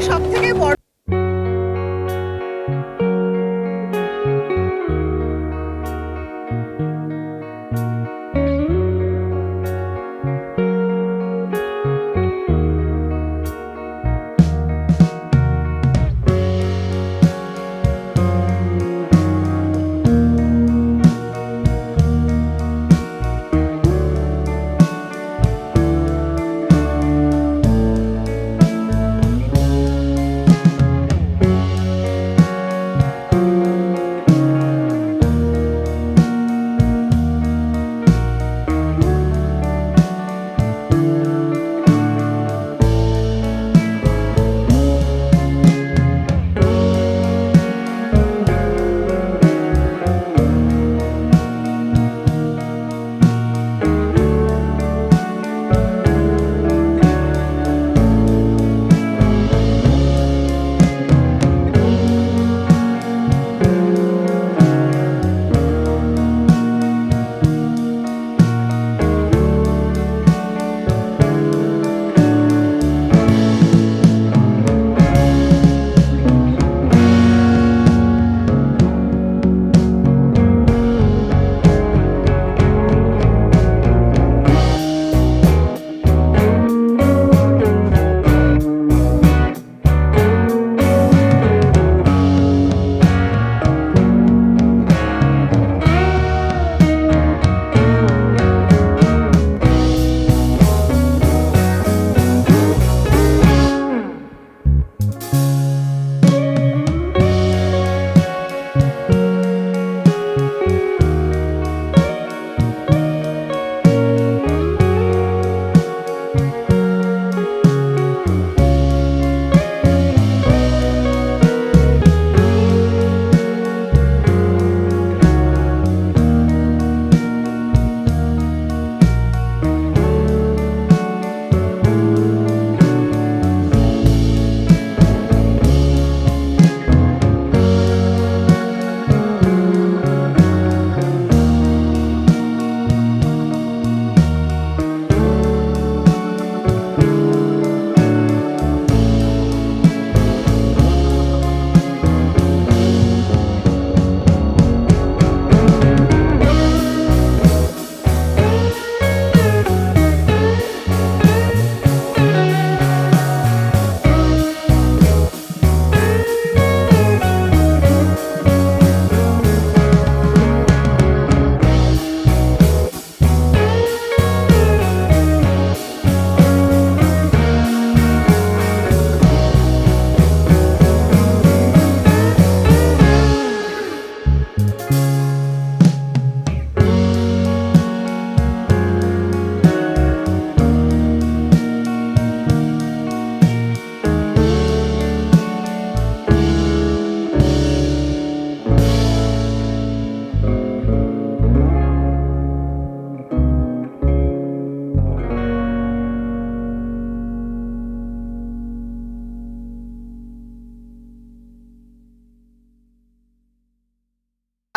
সব থেকে বড়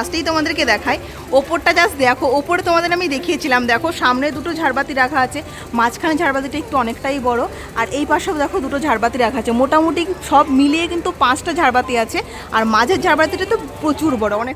আসতেই তোমাদেরকে দেখাই। ওপরটা জাস্ট দেখো, ওপরে তোমাদের আমি দেখিয়েছিলাম, দেখো, সামনে দুটো ঝাড়বাতি রাখা আছে, মাঝখানে ঝাড়বাতিটা একটু অনেকটাই বড়, আর এই পাশেও দেখো দুটো ঝাড়বাতি রাখা আছে। মোটামুটি সব মিলিয়ে কিন্তু পাঁচটা ঝাড়বাতি আছে, আর মাঝের ঝাড়বাতিটা তো প্রচুর বড়, অনেক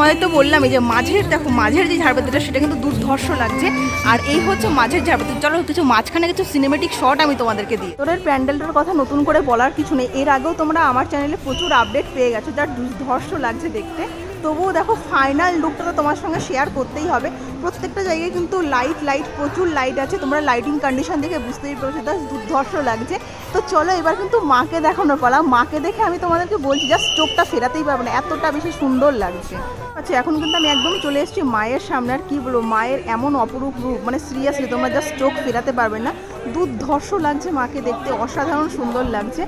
তোমাদের তো বললাম এই যে মাঝের, দেখো মাঝের যে ঝাড়বাতিটা, সেটা কিন্তু দুর্ধর্ষ লাগছে। আর এই হচ্ছে মাঝের ঝাড়বাতি। চলো, কিছু মাঝখানে কিছু সিনেমেটিক শট আমি তোমাদেরকে দিই। তোদের প্যান্ডেলটার কথা নতুন করে বলার কিছু নেই। এর আগেও তোমরা আমার চ্যানেলে প্রচুর আপডেট পেয়ে গেছো। যার দুর্ধর্ষ লাগছে দেখতে। তবুও দেখো ফাইনাল লুকটা তো তোমার সঙ্গে শেয়ার করতেই হবে। প্রত্যেকটা জায়গায় কিন্তু লাইট লাইট প্রচুর লাইট আছে। তোমরা লাইটিং কন্ডিশন দেখে বুঝতেই পারছ জাস্ট দুর্ধর্ষ লাগছে। তো চলো এবার কিন্তু মাকে দেখানোর পালা। মাকে দেখে আমি তোমাদেরকে বলছি, জাস্ট চোখটা ফেরাতেই পারব না, এতটা বেশি সুন্দর লাগছে। আচ্ছা এখন কিন্তু আমি একদমই চলে এসেছি মায়ের সামনে। আর কী বলব, মায়ের এমন অপরূপ রূপ মানে সিরিয়াসলি তোমরা জাস্ট চোখ ফেরাতে পারবে না। দুর্ধর্ষ লাগছে মাকে দেখতে, অসাধারণ সুন্দর লাগছে।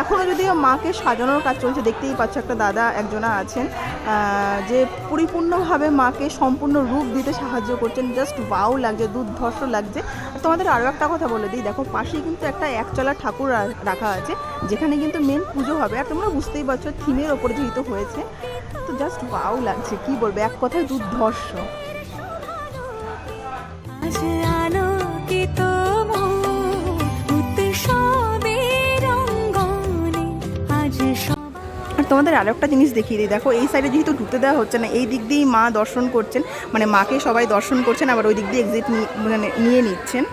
এখনও এখনও যদিও মাকে সাজানোর কাজ চলছে, দেখতেই পাচ্ছ একটা দাদা একজনা আছেন। যে পরিপূর্ণভাবে মাকে সম্পূর্ণ রূপ দিতে সাহায্য করছেন। জাস্ট ওয়াও লাগছে, দুর্ধর্ষ লাগছে। তোমাদের আরও একটা কথা বলে দিই। দেখো পাশে কিন্তু একটা একচলা ঠাকুর রাখা আছে, যেখানে কিন্তু মেন পুজো হবে। আর তোমরা বুঝতেই পারছ থিমের ওপরে যেহেতু হয়েছে, তো জাস্ট ওয়াও লাগছে। কি বলব? এক কথায় দুর্ধর্ষ। তোমাদের আরও একটা জিনিস দেখিয়ে দিই। দেখো, এই সাইডে যেহেতু ঢুকতে দেওয়া হচ্ছে না, এই দিক দিয়েই মা দর্শন করছেন। মানে মাকে সবাই দর্শন করছেন, আবার ওই দিক দিয়ে এক্সিট মানে নিয়ে নিচ্ছেন।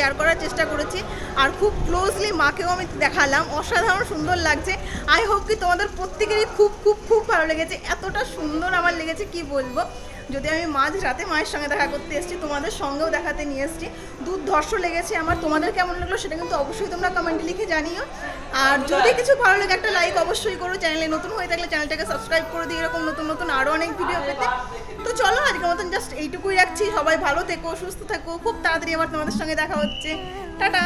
শেয়ার করার চেষ্টা করেছি। আর খুব ক্লোজলি মাকেও আমি দেখালাম। অসাধারণ সুন্দর লাগছে। আই হোপ কি তোমাদের প্রত্যেকেরই খুব খুব খুব ভালো লেগেছে। এতটা সুন্দর আমার লেগেছে, কি বলব? যদি আমি মাঝ রাতে মায়ের সঙ্গে দেখা করতে এসেছি তোমাদের সঙ্গেও দেখাতে নিয়ে এসেছি। দুর্ধর্ষ লেগেছে আমার। তোমাদের কেমন লাগল সেটা কিন্তু অবশ্যই তোমরা কমেন্টে লিখে জানিও। আর যদি কিছু ভালো লাগে একটা লাইক অবশ্যই করো। চ্যানেলে নতুন হয়ে থাকলে চ্যানেলটাকে সাবস্ক্রাইব করে দিই এরকম নতুন নতুন আরও অনেক ভিডিও পেতে। তো চলো আজকের মতন জাস্ট এইটুকুই রাখছি। সবাই ভালো থেকো সুস্থ থেকো। খুব তাড়াতাড়ি আবার তোমাদের সঙ্গে দেখা হচ্ছে। টাটা!